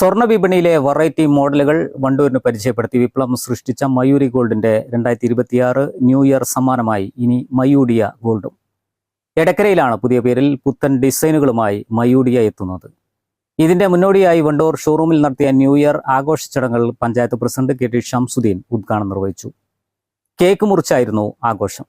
സ്വർണ വിപണിയിലെ വെറൈറ്റി മോഡലുകൾ വണ്ടൂരിന് പരിചയപ്പെടുത്തി. വിപ്ലവം സൃഷ്ടിച്ച മയൂരി ഗോൾഡിന്റെ രണ്ടായിരത്തി ഇരുപത്തിയാറ് ന്യൂ ഇയർ സമ്മാനമായി ഇനി മയൂഡിയ ഗോൾഡും. എടക്കരയിലാണ് പുതിയ പേരിൽ പുത്തൻ ഡിസൈനുകളുമായി മയൂഡിയ എത്തുന്നത്. ഇതിന്റെ മുന്നോടിയായി വണ്ടൂർ ഷോറൂമിൽ നടത്തിയ ന്യൂ ഇയർ ആഘോഷ ചടങ്ങുകൾ panchayat president K T Shamsuddin ഉദ്ഘാടനം നിർവഹിച്ചു. കേക്ക് മുറിച്ചായിരുന്നു ആഘോഷം.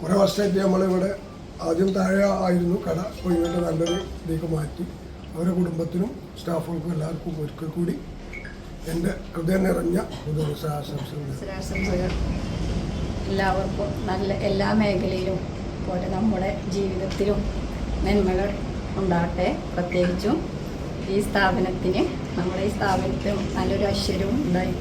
കുറേ വർഷമായിട്ട് നമ്മളിവിടെ ആദ്യം താഴെ ആയിരുന്നു കട. അപ്പോൾ ഇങ്ങോട്ട് നല്ലൊരു ഇതിലേക്ക് മാറ്റി. അവരുടെ കുടുംബത്തിനും സ്റ്റാഫുകൾക്കും എല്ലാവർക്കും ഒരിക്കൽ കൂടി. എന്റെ ഹൃദയം നിറഞ്ഞ ഒരു ആശംസകൾ എല്ലാവർക്കും നല്ല എല്ലാ മേഖലയിലും പോലെ നമ്മുടെ ജീവിതത്തിലും നന്മകൾ ഉണ്ടാകട്ടെ. പ്രത്യേകിച്ചും ഈ സ്ഥാപനത്തിന് നമ്മുടെ ഈ സ്ഥാപനത്തിനും നല്ലൊരു ഐശ്വര്യവും ഉണ്ടായി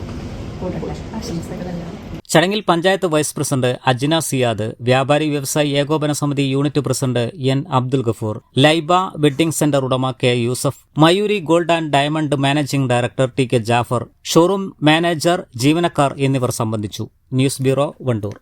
ചടങ്ങിൽ പഞ്ചായത്ത് വൈസ് പ്രസിഡന്റ് അജ്ന സിയാദ് വ്യാപാരി വ്യവസായി ഏകോപന സമിതി unit president N Abdul Gafoor Laiba wedding centre ഉടമ K Yusuf Mayuri gold and diamond managing director T K Jafar showroom manager ജീവനക്കാർ എന്നിവർ സംബന്ധിച്ചു. News bureau Wandoor.